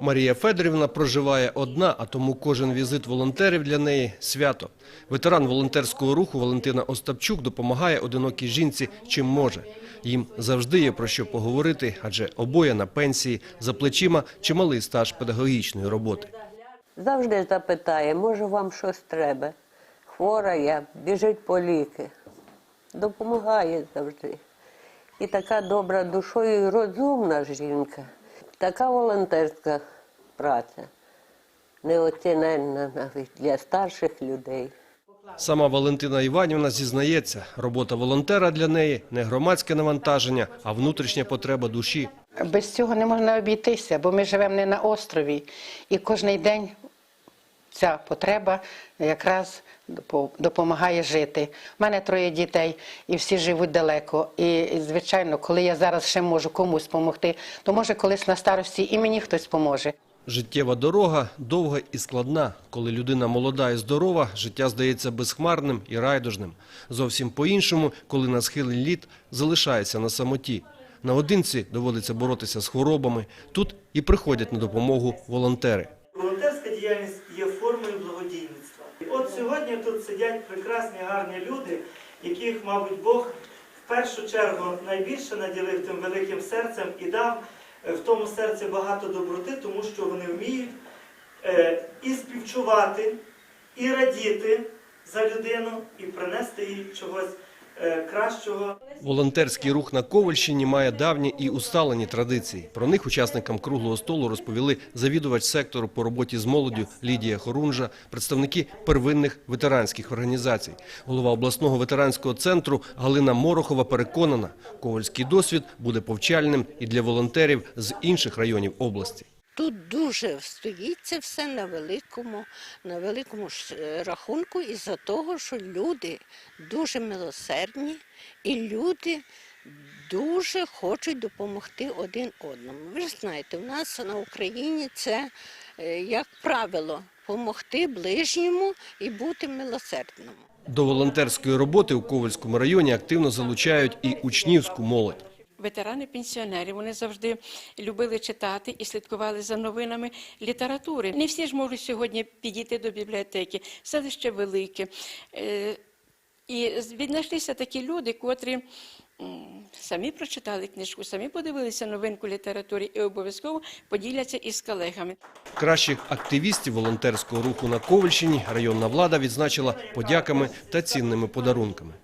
Марія Федорівна проживає одна, а тому кожен візит волонтерів для неї свято. Ветеран волонтерського руху Валентина Остапчук допомагає одинокій жінці чим може. Їм завжди є про що поговорити, адже обоє на пенсії за плечима чималий стаж педагогічної роботи. Завжди запитає, може вам щось треба. Хвора я, біжить по ліки. Допомагає завжди. І така добра душою і розумна жінка. Така волонтерська праця. Неоціненна навіть для старших людей. Сама Валентина Іванівна зізнається, робота волонтера для неї не громадське навантаження, а внутрішня потреба душі. Без цього не можна обійтися, бо ми живемо не на острові, і кожен день ця потреба якраз допомагає жити. У мене троє дітей, і всі живуть далеко. І, звичайно, коли я зараз ще можу комусь допомогти, то може колись на старості і мені хтось поможе. Життєва дорога довга і складна. Коли людина молода і здорова, життя здається безхмарним і райдужним. Зовсім по-іншому, коли на схилі літ залишається на самоті. Наодинці доводиться боротися з хворобами. Тут і приходять на допомогу волонтери. Волонтерська діяльність є сьогодні тут сидять прекрасні, гарні люди, яких, мабуть, Бог в першу чергу найбільше наділив тим великим серцем і дав е, в тому серці багато доброти, тому що вони вміють е, і співчувати, і радіти за людину, і принести їй чогось кращого. Волонтерський рух на Ковальщині має давні і усталені традиції. Про них учасникам круглого столу розповіли завідувач сектору по роботі з молоддю Лідія Хорунжа, представники первинних ветеранських організацій. Голова обласного ветеранського центру Галина Морохова переконана, ковальський досвід буде повчальним і для волонтерів з інших районів області. Тут дуже стоїть це все на великому, на великому е, рахунку із-за того, що люди дуже милосердні і люди дуже хочуть допомогти один одному. Ви ж знаєте, у нас на Україні це, е, як правило, допомогти ближньому і бути милосердному. До волонтерської роботи у Ковальському районі активно залучають і учнівську молодь. Ветерани пенсіонери вони завжди любили читати і слідкували за новинами літератури. Не всі ж можуть сьогодні підійти до бібліотеки, селище велике. Е, І віднайшлися такі люди, котрі самі прочитали книжку, самі подивилися новинку в літературі і обов'язково поділяться із колегами. Кращих активістів волонтерського руху на Ковальщині районна влада відзначила подяками та цінними подарунками.